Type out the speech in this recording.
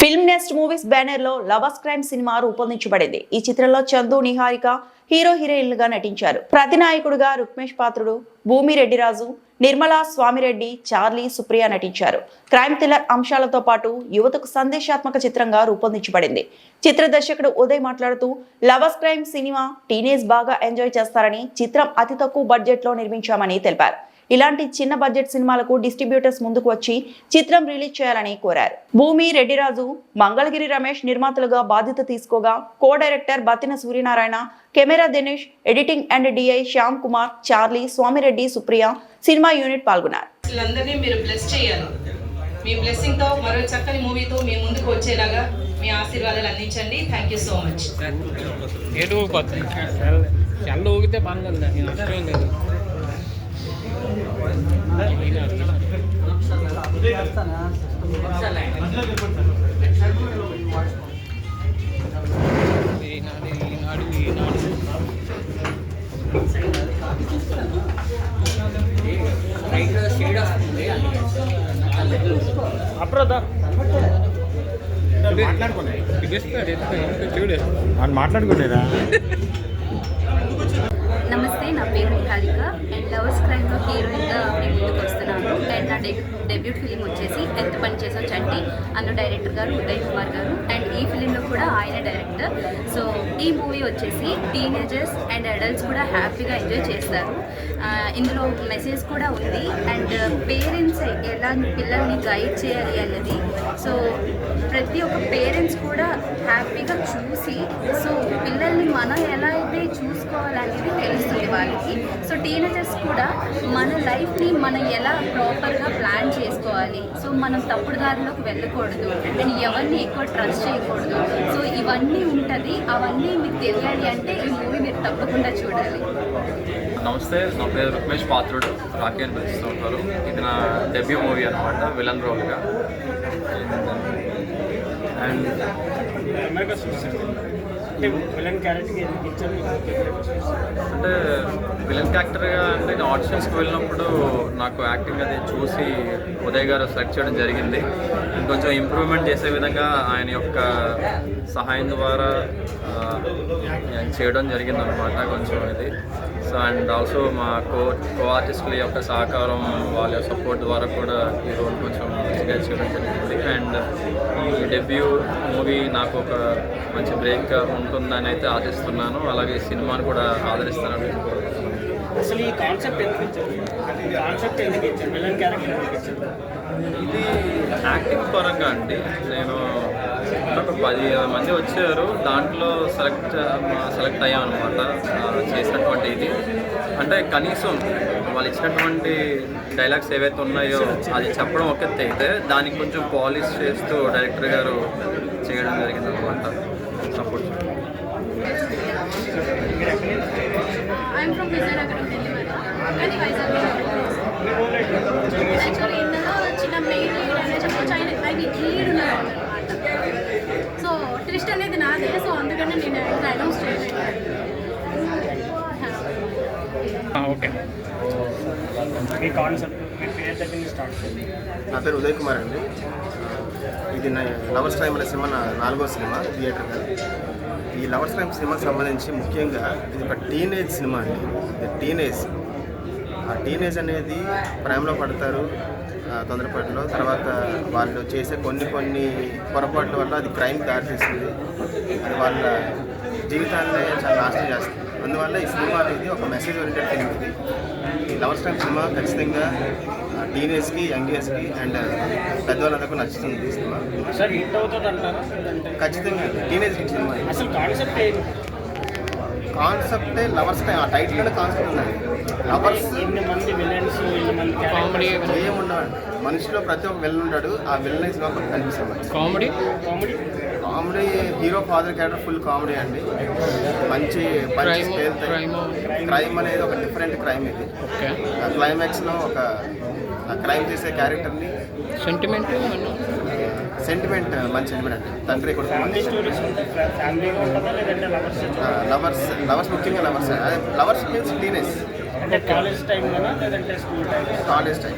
Film nest movies బ్యానర్లో lovers crime cinema రూపొందించబడింది. ఈ చిత్రంలో చందు నిహారిక హీరో హీరోయిన్లుగా నటించారు. ప్రతినాయకుడుగా రుక్మేష్ పాత్రుడు భూమి రెడ్డిరాజు నిర్మలా స్వామిరెడ్డి చార్లీ సుప్రియ నటించారు. క్రైమ్ థ్రిల్లర్ అంశాలతో పాటు యువతకు సందేశాత్మక చిత్రంగా రూపొందించబడింది. చిత్ర దర్శకుడు ఉదయ్ మాట్లాడుతూ లవర్స్ క్రైమ్ సినిమా టీనేజ్ బాగా ఎంజాయ్ చేస్తారని చిత్రం అతి తక్కువ బడ్జెట్లో నిర్మించామని తెలిపారు. ఇలాంటి చిన్న బడ్జెట్ సినిమాలకు డిస్ట్రిబ్యూటర్స్ ముందుకు వచ్చి చిత్రం రిలీజ్ చేయాలని కోరారు. భూమి రెడ్డిరాజు మంగళగిరి రమేష్ నిర్మాతలుగా బాధ్యత తీసుకోగా co director Battina Suryanarayana camera Dinesh editing and DI Shyam Kumar Charlie Swamireddy Supriya cinema unit పాల్గొన్నారు. మీరు బ్లెస్ చేయాలి. మీ బ్లెస్సింగ్తో మరో చక్కని మూవీతో మీ ముందుకు వచ్చేలాగా మీ ఆశీర్వాదాలు అందించండి. థ్యాంక్ యూ సో మచ్ చల్ల ఊగితే లేదు. ఈనాడు ఈనాడు ఈనాడు వాళ్ళు మాట్లాడుకునేరా నమస్తే నా పేరు నిహారిక అండ్ లవర్స్ క్రైమ్లో హీరోయిన్గా నేను ముందుకు వస్తున్నాను. అండ్ నా డెబ్యూట్ ఫిలిం వచ్చేసి ఎంత పని చేసాం చంటి. అందులో డైరెక్టర్ గారు ఉదయ్ కుమార్ గారు. అండ్ ఈ ఫిలింలో కూడా ఆయన డైరెక్టర్. సో ఈ మూవీ వచ్చేసి టీనేజర్స్ అండ్ అడల్ట్స్ కూడా హ్యాపీగా ఎంజాయ్ చేస్తారు. ఇందులో మెసేజ్ కూడా ఉంది. అండ్ పేరెంట్స్ ఎలా పిల్లల్ని గైడ్ చేయాలి అన్నది. సో ప్రతి ఒక్క పేరెంట్స్ కూడా హ్యాపీగా చూసి సో పిల్లల్ని మనం ఎలా అయితే చూసుకోవాలనేది తెలుస్తుంది. వాళ్ళకి సో టీనేజర్స్ కూడా మన లైఫ్ని మనం ఎలా ప్రాపర్గా ప్లాన్ చేసుకోవాలి? సో మనం తప్పుడు దారిలోకి వెళ్ళకూడదు. అండ్ ఎవరిని ఎక్కువ ట్రస్ట్ చేయకూడదు. సో ఇవన్నీ ఉంటుంది. అవన్నీ మీకు తెలియాలి అంటే ఈ మూవీ మీరు తప్పకుండా చూడాలి. నమస్తే నా పేరు రుక్మేష్ పాత్రుడు. రాకీ అని పిలుస్తూ ఉంటారు. ఇది నా డెబ్యూ మూవీ అనమాట విలన్ రోల్గా అండ్ విలన్ క్యారెక్టర్కి ఎందుకు ఇచ్చారు? అంటే విలన్ క్యారెక్టర్గా అంటే నేను ఆడిషన్స్కి వెళ్ళినప్పుడు నాకు యాక్టింగ్ అది చూసి ఉదయ్ గారు సెలెక్ట్ చేయడం జరిగింది. ఇంకొంచెం ఇంప్రూవ్మెంట్ చేసే విధంగా ఆయన యొక్క సహాయం ద్వారా చేయడం జరిగింది అనమాట కొంచెం ఇది. సో అండ్ ఆల్సో మా కో కో ఆర్టిస్టుల యొక్క సహకారం వాళ్ళ సపోర్ట్ ద్వారా కూడా ఈ రోల్ కొంచెం మంచిగా చేయడం జరిగింది. అండ్ ఈ డెబ్యూ మూవీ నాకు ఒక మంచి బ్రేక్ ఉంటుందని అయితే ఆశిస్తున్నాను. అలాగే ఈ సినిమాను కూడా ఆదరిస్తానని అసలు ఈ కాన్సెప్ట్ కాన్సెప్ట్ ఇది యాక్టింగ్ పరంగా అండి. నేను ఒక పది మంది వచ్చారు. దాంట్లో సెలెక్ట్ సెలెక్ట్ అయ్యాం అనమాట చేసినటువంటి ఇది అంటే కనీసం వాళ్ళు ఇచ్చినటువంటి డైలాగ్స్ ఏవైతే ఉన్నాయో అది చెప్పడం ఒక అయితే దానికి కొంచెం పాలిష్ చేస్తూ డైరెక్టర్ గారు చేయడం జరిగింది అనమాట support I'm from Vizianagaram delivery కానీ వైజాగ్ యాక్చువల్లీ ఇందులో చిన్న మెయిన్ లీడ్ అనేది చెప్పొచ్చు ఆయన ఆయన లీడ్ ఉన్నారు అనమాట సో ట్విస్ట్ అనేది నాదే నేను అనౌన్స్ చేయలేదు ఓకే. ఈ కాన్సెప్ట్ మీ పేరు దగ్గర నుంచి స్టార్ట్ చేయండి. నా పేరు ఉదయ్ కుమార్ అండి. ఇది నా లవర్స్ టైమ్ అనే సినిమా నా నాలుగో సినిమా థియేటర్గా ఈ లవర్స్ టైమ్ సినిమాకి సంబంధించి ముఖ్యంగా ఇది ఒక టీనేజ్ సినిమా అండి. టీనేజ్ టీనేజ్ అనేది ప్రేమలో పడతారు తొందరపాటులో. తర్వాత వాళ్ళు చేసే కొన్ని కొన్ని పొరపాట్ల వల్ల అది క్రైమ్ దారితీస్తుంది అది వాళ్ళ జీవితాన్ని చాలా నాశనం చేస్తుంది. అందువల్ల ఈ సినిమా అనేది ఒక మెసేజ్ ఓరియంటెడ్ ఫిల్మ్ ఇది. ఈ లవర్స్ టైమ్ సినిమా ఖచ్చితంగా టీనేజ్కి యంగ్ ఏజ్కి అండ్ పెద్దవాళ్ళందరికీ నచ్చుతుంది ఈ సినిమా. ఖచ్చితంగా. Teenage cinema. అసలు కాన్సెప్ట్ కాన్సెప్టే లవర్స్ టైం ఆ టైటిల్లోనే కాన్సెప్ట్ ఉందండి లవర్స్ ఎన్ని మంది విలన్స్ కామెడీ ఏముండవండి మనిషిలో ప్రతి ఒక్క విలన్ ఉంటాడు. ఆ విలన్ సినిమా కనిపిస్తుంది comedy? Comedy? Comedy hero father character full comedy అండి. మంచి. క్రైమ్ అనేది ఒక డిఫరెంట్ క్రైమ్ ఇది. క్లైమాక్స్లో ఒక క్రైమ్ చేసే క్యారెక్టర్ని సెంటిమెంట్ సెంటిమెంట్ మంచి సెంటిమెంట్ అండి. తండ్రి లవర్స్ లవర్స్ ముఖ్యంగా lovers lovers means teenage college time college time